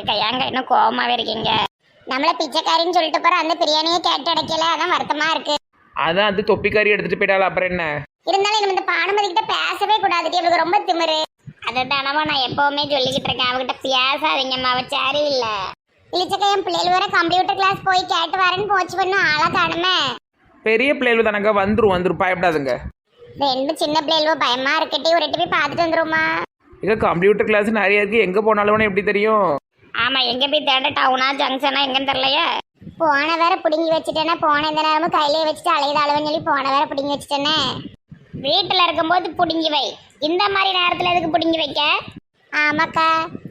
ஏக்கா ஏங்க இன்னும் கோவமாவே இருக்கீங்க? நம்மள பிச்சைக்காரின்னு சொல்லிட்டு போற அந்த பிரியாணியை கேட்டு அடைக்கல அதான் வருத்தமா இருக்கு. அதான் அது தொப்பிக்காரி எடுத்துட்டு போயிட்டாள் அப்புறம் என்ன? இருந்தாலும் நம்ம இந்த பானுமதி கிட்ட பேசவே கூடாது அவளுக்கு ரொம்ப திமிரு. அதை தானமா நான் எப்பவுமே சொல்லிக்கிட்டு இருக்கேன் அவகிட்ட பேசாதீங்கம்மா அவ சரி இல்ல இளிச்சக்கா என் பிள்ளைகள் வர கம்ப்யூட்டர் கிளாஸ் போய் கேட்டு வரேன்னு போச்சு பண்ணும் ஆளா காணுமே. பெரிய பிள்ளைகள் தானங்க வந்துரும் வந்துரும் பயப்படாதுங்க. ரெண்டு சின்ன பிள்ளைகளோ பயமா இருக்கட்டி ஒரு எட்டு போய் பார்த்துட்டு வந்துருமா இங்க கம்ப்யூட்டர் கிளாஸ் நிறைய இருக்கு எங்க போனாலும் எப்படி தெரியும்? ஆமா எங்க போய் தேட டவுனா ஜங்ஷனா எங்கன்னு தெரியலையே? போன வேற பிடுங்கி வச்சுட்டேன்னா போன இந்த நேரமும் கையிலே வச்சுட்டு அலையுத அளவுன்னு சொல்லி போன வேற பிடுங்கி வச்சுட்டேனே. வீட்டுல இருக்கும்போது பிடுங்கி வை. இந்த மாதிரி நேரத்துல எதுக்கு பிடுங்கி வைக்க? ஆமாக்கா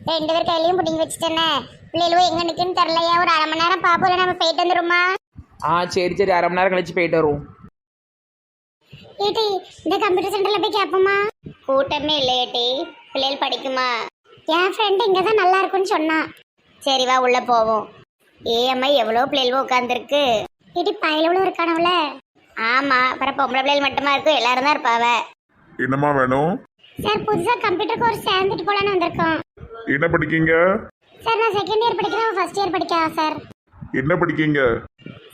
ரெண்டு பேர் கையிலயும் பிடுங்கி வச்சுட்டேனே. பிள்ளைகளும் எங்க நிக்குன்னு தெரியலையே ஒரு அரை மணி நேரம் இல்ல நம்ம போயிட்டு வந்துருமா? ஆ சரி சரி அரை மணி நேரம் கழிச்சு போயிட்டு வருவோம். ஏட்டி இந்த கம்ப்யூட்டர் சென்டர்ல போய் கேட்போமா கூட்டமே இல்லை ஏட்டி. பிள்ளைகள் படிக்குமா? என் ஃப்ரெண்டு இங்க தான் நல்லா இருக்கும்னு சொன்னா. சரி வா உள்ள போவோம். ஏஎம்ஐ எவ்வளோ பிள்ளைகள் உட்காந்துருக்கு ஏட்டி பயலவளும் இருக்கானவள. ஆமா அப்புறம் பொம்பளை பிள்ளைகள் மட்டுமா இருக்கும் எல்லாரும் தான் இருப்பாவ. என்னம்மா வேணும்? சார் புதுசா கம்ப்யூட்டர் கோர்ஸ் சேர்ந்துட்டு போலான்னு வந்திருக்கோம். என்ன படிக்கீங்க? சார் நான் செகண்ட் இயர் படிக்கிறேன் ஃபர்ஸ்ட் இயர் படிக்கிறேன் சார். என்ன படிக்கீங்க?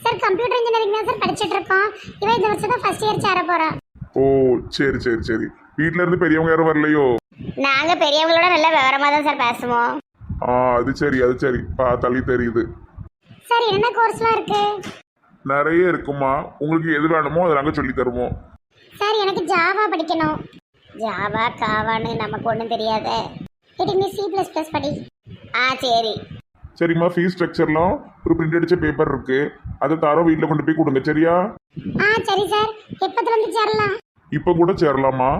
சார் கம்ப்யூட்டர் இன்ஜினியரிங் தான் சார் படிச்சிட்டு இருக்கோம் இவன் இந்த வருஷம் தான் ஃபர்ஸ்ட் இயர் சேர போறான் ஓ சரி சரி சரி. வீட்ல இருந்து பெரியவங்க யாரும் வரலையோ? நாங்க பெரியவங்களோட நல்ல விவரமா தான் சார் பேசுவோம். ஆ அது சரி அது சரி. பார்த்தாலே தெரியுது. சார் என்ன கோர்ஸ்லாம் இருக்கு? நிறைய இருக்குமா? உங்களுக்கு எது வேணுமோ அதை நாங்கள் சொல்லி தருவோம். சார் எனக்கு ஜாவா படிக்கணும். ஜாவா காவான்னு நமக்கு ஒன்றும் தெரியாதே. இது நீ சி ப்ளஸ் ப்ளஸ் படி. ஆ சரி. சரிம்மா ஃபீஸ் ஸ்ட்ரக்சர்லாம் ஒரு பிரிண்ட் அடிச்ச பேப்பர் இருக்கு. அதை தரோம் வீட்டில் கொண்டு போய் கொடுங்க சரியா? ஆ சரி சார். எப்பத்துல இருந்து சேரலாம்? இப்போ கூட சேரலாமா?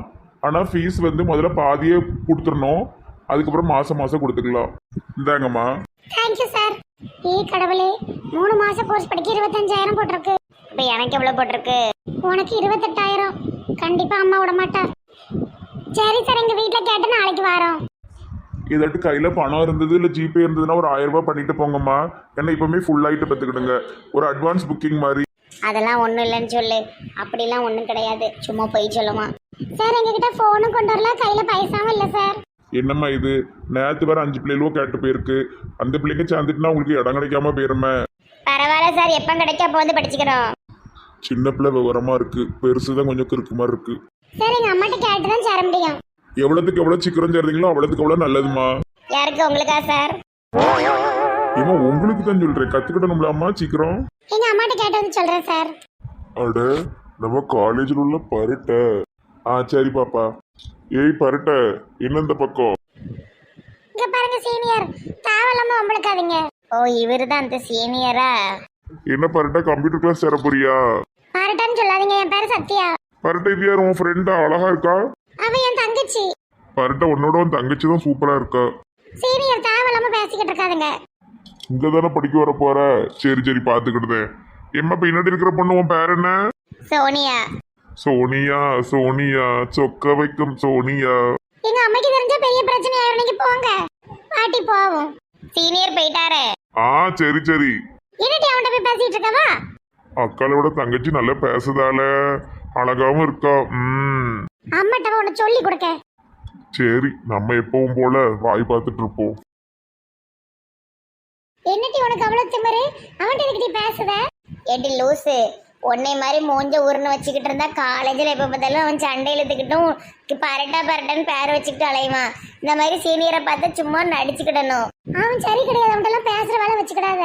ஆனால் ஃபீஸ் வந்து முதல்ல பாதியே கொடுத்துடணும். அதுக்கப்புறம் மாதம் மாதம் கொடுத்துக்கலாம். இந்தாங்கம்மா. தேங்க்யூ சார் ஏ கடவுளே மூணு மாசம் கோர்ஸ் படிக்க இருபத்தஞ்சாயிரம் போட்டிருக்கு. இப்போ எனக்கு எவ்வளோ போட்டிருக்கு? உனக்கு இருபத்தெட்டாயிரம். கண்டிப்பா அம்மா விட மாட்டா சரி சார் எங்க வீட்டில் கேட்டு நாளைக்கு வரோம். இதாட்டு கையில் பணம் இருந்தது இல்லை ஜிபே இருந்ததுன்னா ஒரு ஆயிரம் ரூபாய் பண்ணிட்டு போங்கம்மா. ஏன்னா இப்போவுமே ஃபுல் ஆகிட்டு பார்த்துக்கிடுங்க. ஒரு அட்வான்ஸ் புக்கிங் மாதிரி. அதெல்லாம் ஒன்றும் இல்லைன்னு சொல்லு. அப்படிலாம் ஒன்றும் கிடையாது. சும்மா போய் சொல்லுமா. சார் எங்ககிட்ட ஃபோனும் கொண்டு வரல. கையில் பைசாவும் இல்லை சார். என்னம்மா இது? நேற்று வேற அஞ்சு பிள்ளைகளோ கேட்டு போயிருக்கு. அந்த பிள்ளைங்க சேர்ந்துட்டுனா உங்களுக்கு இடம் கிடைக்காம போயிருமே. பரவாயில்ல சார். எப்போ கிடைக்க வந்து படிச்சுக்கிறோம். சின்ன பிள்ளை விவரமா இருக்கு. பெருசு தான் கொஞ்சம் கிறுக்கு மாதிரி இருக்கு. சார் எங்கள் அம்மாட்ட கேட்டு தான் சேர முடியும். எவ்வளோத்துக்கு எவ்வளோ சீக்கிரம் சேர்றீங்களோ அவ்வளோத்துக்கு எவ்வளோ நல்லதுமா யாருக்கு? உங்களுக்கா சார்? ஏமா உங்களுக்கு தான் சொல்றேன் கத்துக்கிடணும்லாமா சீக்கிரம். எங்கள் அம்மாட்ட கேட்டு வந்து சொல்கிறேன் சார். அட நம்ம காலேஜில் உள்ள பருட்ட. ஆ சரி பாப்பா. ஏய் பருட்ட என்ன இந்த பக்கம்? இங்க பாருங்க சீனியர் தேவையில்லாம உங்களுக்காதீங்க ஓ இவரு தான் அந்த சீனியரா என்ன பருட்ட கம்ப்யூட்டர் கிளாஸ் சேர போறியா? பாருட்டான்னு சொல்லாதீங்க என் பேரு சத்யா. பருட்ட இது யார் உன் ஃப்ரெண்டா அழகா இருக்கா? அவ என் தங்கச்சி. பருட்ட உன்னோட உன் தங்கச்சி தான் சூப்பரா இருக்கா? சீனியர் தேவையில்லாம பேசிக்கிட்டு இருக்காதுங்க. இங்க தானே படிக்க வர போற? சரி சரி பாத்துக்கிடுதேன் எம்மா பின்னாடி இருக்கிற பொண்ணு உன் பேர் என்ன? சோனியா. சோனியா சோனியா சொக்க வைக்கும் சோனியா. எங்க அம்மைக்கு தெரிஞ்ச பெரிய பிரச்சனை ஆயிரும் நீங்க போங்க. பாட்டி போவோம். சீனியர் போயிட்டாரு. ஆ சரி சரி. என்னடி அவன்கிட்ட போய் பேசிட்டு இருக்கவா? அக்காளோட தங்கச்சி நல்லா பேசுதால. அழகாவும் இருக்கா. ம். அம்மாட்ட உன்னை சொல்லி கொடுக்க. சரி நம்ம எப்பவும் போல வாய் பார்த்துட்டு இருப்போம். என்னடி உனக்கு அவ்வளவு திமிரு? அவன்கிட்ட எதுக்கு நீ பேசுத? ஏடி லூசு உன்னை மாதிரி மூஞ்ச உருன்னு வச்சுக்கிட்டு இருந்தா காலேஜில் எப்போ பார்த்தாலும் அவன் சண்டை இழுத்துக்கிட்டும் பரட்டா பரட்டான்னு பேர் வச்சுக்கிட்டு அலைவான் இந்த மாதிரி சீனியரை பார்த்தா சும்மா நடிச்சுக்கிடணும். அவன் சரி கிடையாது. அவன்கிட்டலாம் பேசுகிற வேலை வச்சுக்கிடாத.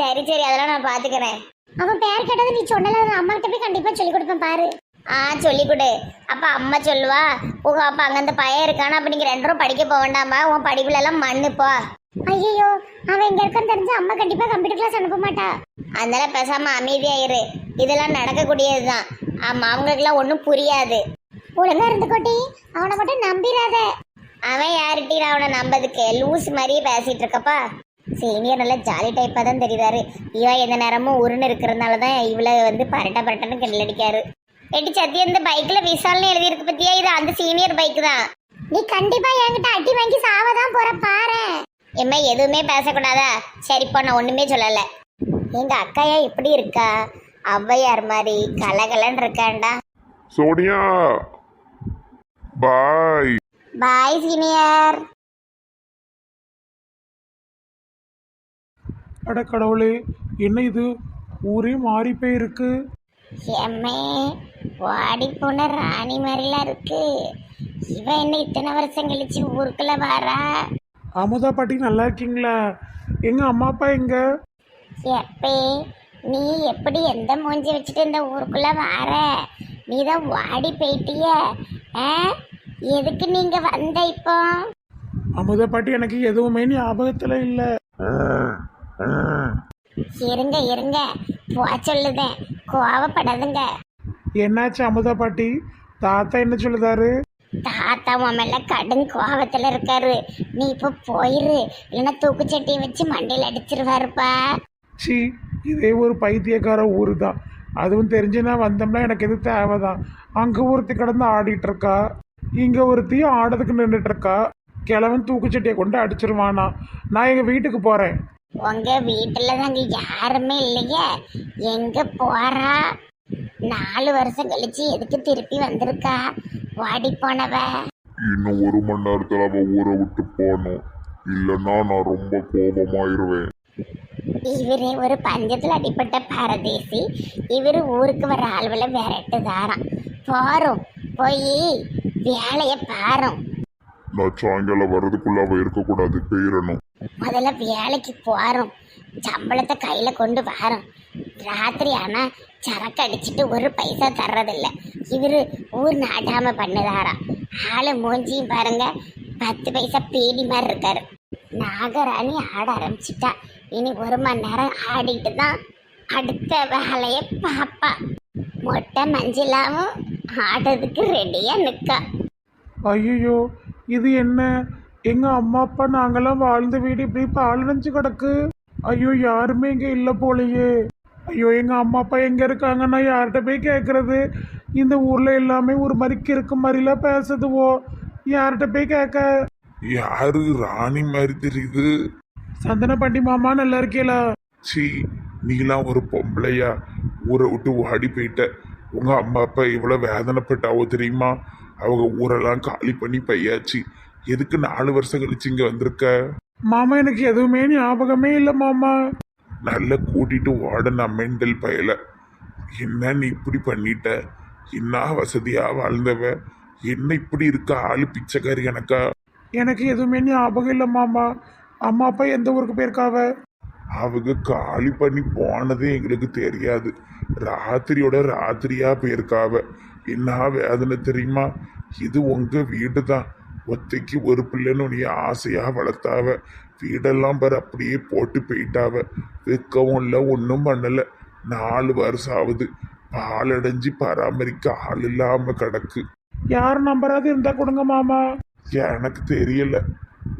சரி சரி அதெல்லாம் நான் பார்த்துக்கிறேன் அவன் பேர் கேட்டது நீ சொன்னல அம்மாக்கிட்ட போய் கண்டிப்பாக சொல்லி கொடுப்பேன் பாரு. ஆ சொல்லி கொடு. அப்போ அம்மா சொல்லுவா உங்க அப்பா அங்கே அந்த பையன் இருக்கானா? அப்போ நீங்கள் ரெண்டு ரூபா படிக்க போக வேண்டாமா உன் படிப்புலலாம் மண்ணுப்பா ஐயோ அவன் எங்க இருக்கான்னு தெரிஞ்சு அம்மா கண்டிப்பா கம்ப்யூட்டர் கிளாஸ் அனுப்ப மாட்டா. அதனால பேசாம அமைதியா இரு இதெல்லாம் நடக்கக்கூடியதுதான். ஆமா அவங்களுக்குலாம் ஒன்றும் புரியாது. ஒழுங்கா இருந்து கொட்டி அவனை மட்டும் நம்பிடாத அவன் யார்கிட்ட அவனை நம்பதுக்கு லூஸ் மாதிரியே பேசிட்டு இருக்கப்பா. சீனியர் நல்ல ஜாலி டைப்பாக தான் தெரியுதாரு இவன் எந்த நேரமும் உருன்னு இருக்கிறதுனால தான் இவளை வந்து பரட்ட பரட்டன்னு கிண்டல் அடிக்காரு. எட்டி சத்தி இந்த பைக்ல விசால்னு எழுதியிருக்கு பத்தியா? இது அந்த சீனியர் பைக் தான். நீ கண்டிப்பா என்கிட்ட அடி வாங்கி சாவதான் போற பாரு எம்மா எதுவுமே பேசக்கூடாதா? சரிப்பா நான் ஒண்ணுமே சொல்லல. எங்க அக்காயா இப்படி இருக்கா? ஔவையார் மாதிரி கலகலன்னு இருக்காண்டா. Sonia bye bye senior. அட கடவுளே என்ன இது? ஊரே மாறி போயிருக்கு. எம்மே வாடி போன ராணி மாதிரிலாம் இருக்கு. இவ என்ன இத்தனை வருஷம் கழிச்சு ஊருக்குள்ள வாரா? அமுதா பாட்டி நல்லா இருக்கீங்களா? எங்க அம்மா அப்பா எங்க? எப்பே நீ எப்படி எந்த மூஞ்சி வச்சுட்டு இந்த ஊருக்குள்ள வார? நீ தான் வாடி போயிட்டிய? எதுக்கு நீங்க வந்த இப்போ? அமுதா பாட்டி எனக்கு எதுவுமே ஞாபகத்துல இல்ல. இருங்க இருங்க. போ சொல்லுதேன். கோவப்படாதுங்க. என்னாச்சு அமுதா பாட்டி? தாத்தா என்ன சொல்லுதாரு? தாத்தா உன் மேல கடும் கோவத்துல இருக்காரு. நீ இப்போ போயிரு. இல்லைன்னா தூக்குச்சட்டியை வச்சு மண்டையில் அடிச்சிருவாருப்பா. சி இதே ஒரு பைத்தியக்கார ஊர் தான் அதுவும் தெரிஞ்சு நான் வந்தோம்னா எனக்கு இது தேவைதான் அங்கே ஒருத்தி கிடந்து ஆடிட்டு இருக்கா இங்கே ஒருத்தி ஆடுறதுக்கு நின்றுட்டு இருக்கா கிழவன் தூக்குச்சட்டியை கொண்டு அடிச்சிருவானா. நான் எங்கள் வீட்டுக்கு போகிறேன் உங்க வீட்டுல தாங்க யாருமே இல்லையே. எங்க போறா? நாலு வருஷம் கழிச்சு எதுக்கு திருப்பி வந்திருக்கா? வாடி போனவ. இன்னும் ஒரு மணி நேரத்துல அவ ஊரை விட்டு போகணும். இல்லைன்னா நான் ரொம்ப கோபமாயிருவேன். இவரே ஒரு பஞ்சத்துல அடிப்பட்ட பரதேசி. இவரு ஊருக்கு வர ஆள்வல விரட்டுதாராம். போறோம் போய் வேலைய பாரும். நான் சாயங்காலம் வர்றதுக்குள்ள அவ இருக்கக்கூடாது போயிடணும் முதல்ல வேலைக்கு போறோம். சம்பளத்தை கையில கொண்டு வரோம். ராத்திரி ஆனால் சரக்கு அடிச்சுட்டு ஒரு பைசா தர்றதில்ல. இவரு ஊர் நாட்டாம பண்ணுதாராம் ஆளு மூஞ்சியும் பாருங்க. பத்து பைசா பேடி மாதிரி இருக்காரு. நாகராணி ஆட ஆரம்பிச்சிட்டா. இனி ஒரு மணி நேரம் ஆடிட்டு தான் அடுத்த வேலையை பாப்பா. மொட்டை மஞ்சளாவும் ஆடுறதுக்கு ரெடியாக நிற்கா ஐயோ இது என்ன? எங்கள் அம்மா அப்பா நாங்கெல்லாம் வாழ்ந்த வீடு இப்படி பாலடைஞ்சு கிடக்கு. ஐயோ யாருமே இங்கே இல்லை போலையே. ஐயோ எங்கள் அம்மா அப்பா எங்கே இருக்காங்க நான் யார்கிட்ட போய் கேட்குறது இந்த ஊரில் எல்லாமே ஒரு மாதிரி கிறுக்கு மாதிரிலாம் பேசுதுவோ? யார்கிட்ட போய் கேட்க யாரு ராணி மாதிரி தெரியுது? சந்தன பாண்டி மாமா நல்லா இருக்கீங்களா சி நீலாம் ஒரு பொம்பளையா ஊரை விட்டு ஓடி போயிட்ட. உங்க அம்மா அப்பா இவ்வளவு வேதனைப்பட்டாவோ தெரியுமா? அவங்க ஊரெல்லாம் காலி பண்ணி பையாச்சு. எதுக்கு நாலு வருஷம் கழிச்சு இங்க வந்திருக்க? மாமா எனக்கு எதுவுமே ஞாபகமே இல்லை மாமா. நல்ல கூட்டிட்டு ஓடன மெண்டல் பயல. என்ன நீ இப்படி பண்ணிட்ட? என்ன வசதியா வாழ்ந்தவ? என்ன இப்படி இருக்க ஆளு பிச்சைக்காரி எனக்கா? எனக்கு எதுவுமே ஞாபகம் இல்லை மாமா. அம்மா அப்பா எந்த ஊருக்கு போயிருக்காவ? அவங்க காலி பண்ணி போனதே எங்களுக்கு தெரியாது. ராத்திரியோட ராத்திரியா போயிருக்காவ. என்ன வேதனை தெரியுமா? இது உங்க வீடு தான் ஒத்தைக்கு ஒரு பிள்ளைன்னு நீ ஆசையா வளர்த்தாவ. வீடெல்லாம் பாரு அப்படியே போட்டு போயிட்டாவ. விற்கவும் இல்லை ஒன்றும் பண்ணலை. நாலு வருஷம் ஆகுது. பாலடைஞ்சு பராமரிக்க ஆள் இல்லாம கிடக்கு. யார் நம்பராது இருந்தா கொடுங்க மாமா. எனக்கு தெரியல.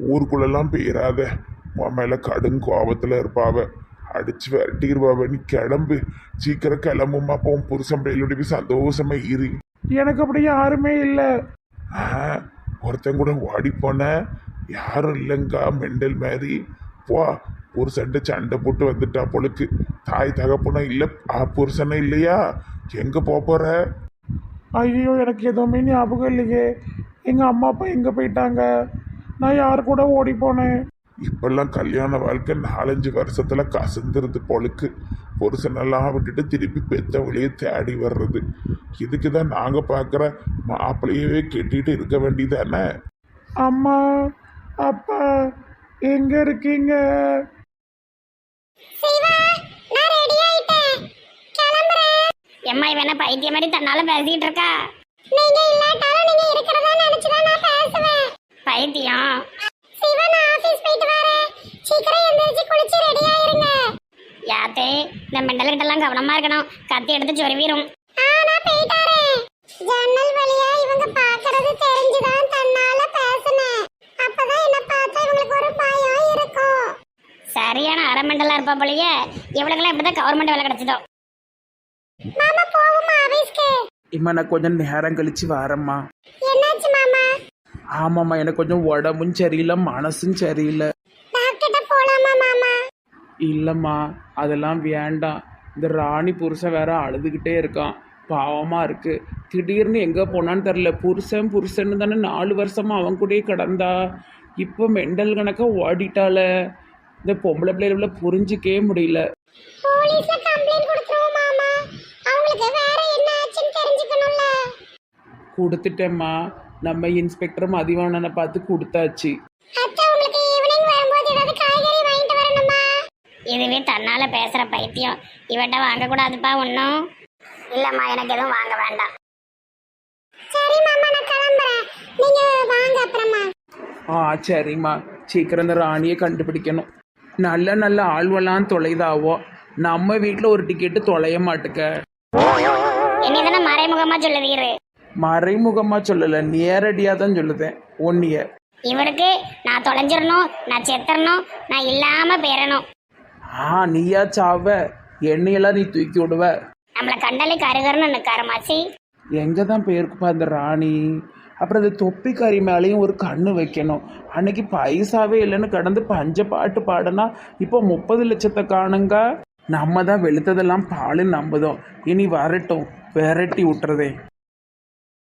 ஊருக்குள்ளெல்லாம் போயிடாத உன் மேல கடும் கோபத்துல இருப்பாவ. அடிச்சு விரட்டிடுவாவ நீ கிளம்பு. சீக்கிரம் கிளம்புமா போ புருஷன் பிள்ளைகளோட போய் சந்தோஷமா இரு. எனக்கு அப்படி யாருமே இல்லை. ஆ, ஒருத்தன் கூட ஓடி போன யாரும் இல்லைங்கா மெண்டல் மாதிரி. போ புருஷன்ட்ட சண்டை போட்டு வந்துட்டா பொழுக்கு தாய் தகப்பனும் இல்லை புருஷனும் இல்லையா? எங்க போப் போற? ஐயோ எனக்கு எதுவுமே ஞாபகம் இல்லையே. எங்கள் அம்மா அப்பா எங்கே போயிட்டாங்க? நான் யார் கூட ஓடி போனேன்? இப்பெல்லாம் கல்யாண வாழ்க்கை நாலஞ்சு வருஷத்துல கசந்துருது பொழுக்கு புருஷனெல்லாம் விட்டுட்டு திருப்பி பெத்த வழியை தேடி வர்றது. இதுக்கு தான் நாங்க பார்க்குற மாப்பிள்ளையவே கெட்டிட்டு இருக்க வேண்டியதானே? அம்மா அப்பா எங்க இருக்கீங்க? எம்மா இவன பைத்திய மாதிரி தன்னால பேசிட்டு இருக்கா? நீங்க இல்லாட்டாலும் நீங்க இருக்கிறதா நினைச்சுதான் நான் பேசுவேன். பைத்தியம். சிவன் ஆபீஸ் போயிட்டு வரேன். சீக்கிரம் எந்திரிச்சு குளிச்சு ரெடி ஆயிருங்க. யாத்தே இந்த மெண்டல் கிட்ட எல்லாம் கவனமா இருக்கணும். கத்தி எடுத்து சொருவிரும். நான் போயிட்டாரே ஜன்னல் வழியா இருப்பா போலயே. இவளுக்கெல்லாம் இப்படிதான் கவர்மெண்ட் வேலை கிடைச்சதோ. மாமா போவோமா ஆபீஸ்க்கு? இம்மா நான் கொஞ்சம் நேரம் கழிச்சு வரேம்மா. என்னாச்சு மாமா? ஆமாம்மா எனக்கு கொஞ்சம் உடம்பும் சரியில்லை மனசும் சரியில்லை. போலாமா மாமா? இல்லைம்மா அதெல்லாம் வேண்டாம். இந்த ராணி புருஷன் வேற அழுதுகிட்டே இருக்கான். பாவமாக இருக்கு. திடீர்னு எங்கே போனான்னு தெரில புருஷன் புருஷன்னு தானே நாலு வருஷமா அவன் கூடயே கிடந்தா. இப்போ மெண்டல் கணக்காக ஓடிட்டாள. இந்த பொம்பளை பிள்ளைகள புரிஞ்சிக்கவே முடியல. போலீஸ்ல கம்ப்ளைண்ட் கொடுத்துருவோம் மாமா. அவங்களுக்கு வேற என்ன ஆச்சுன்னு தெரிஞ்சுக்கணும்ல. கொடுத்துட்டேம்மா. நம்ம இன்ஸ்பெக்டர் மதிவாணனை பார்த்து கொடுத்தாச்சு. அத்தை உங்களுக்கு ஈவினிங் வரும்போது ஏதாவது காய்கறி வாங்கிட்டு வரணுமா? இதுவே தன்னால பேசுற பைத்தியம். இவட்ட வாங்க கூடாதுப்பா ஒன்றும் இல்லம்மா எனக்கு எதுவும் வாங்க வேண்டாம். சரி மாமா நான் கிளம்புறேன். நீங்க வாங்க அப்புறமா. ஆ சரிம்மா. சீக்கிரம் இந்த ராணியை கண்டுபிடிக்கணும். நல்ல நல்ல ஆழ்வெல்லாம் தொலைதாவோ? நம்ம வீட்டில் ஒரு டிக்கெட்டு தொலைய மாட்டுக்க. என்ன தானே மறைமுகமா சொல்லுவீரு மறைமுகமாக சொல்லலை நேரடியாக தான் சொல்லுதேன் ஒன்னிய இவருக்கு நான் தொலைஞ்சிடணும் நான் செத்துறணும் நான் இல்லாம பேரணும் ஆ நீயா சாவ? எண்ணெயெல்லாம் நீ தூக்கி விடுவ? நம்மளை கண்டாலே கருகருன்னு நிற்காரு மாச்சி எங்கே தான் போயிருக்குப்பா அந்த ராணி? அப்புறம் அந்த தொப்பிக்காரி மேலேயும் ஒரு கண்ணு வைக்கணும். அன்னைக்கு பைசாவே இல்லைன்னு கடந்து பஞ்ச பாட்டு பாடினா இப்போ முப்பது லட்சத்தை காணுங்க நம்ம தான் வெளுத்ததெல்லாம் பாலுன்னு நம்புதோம். இனி வரட்டும். விரட்டி விட்டுறதே.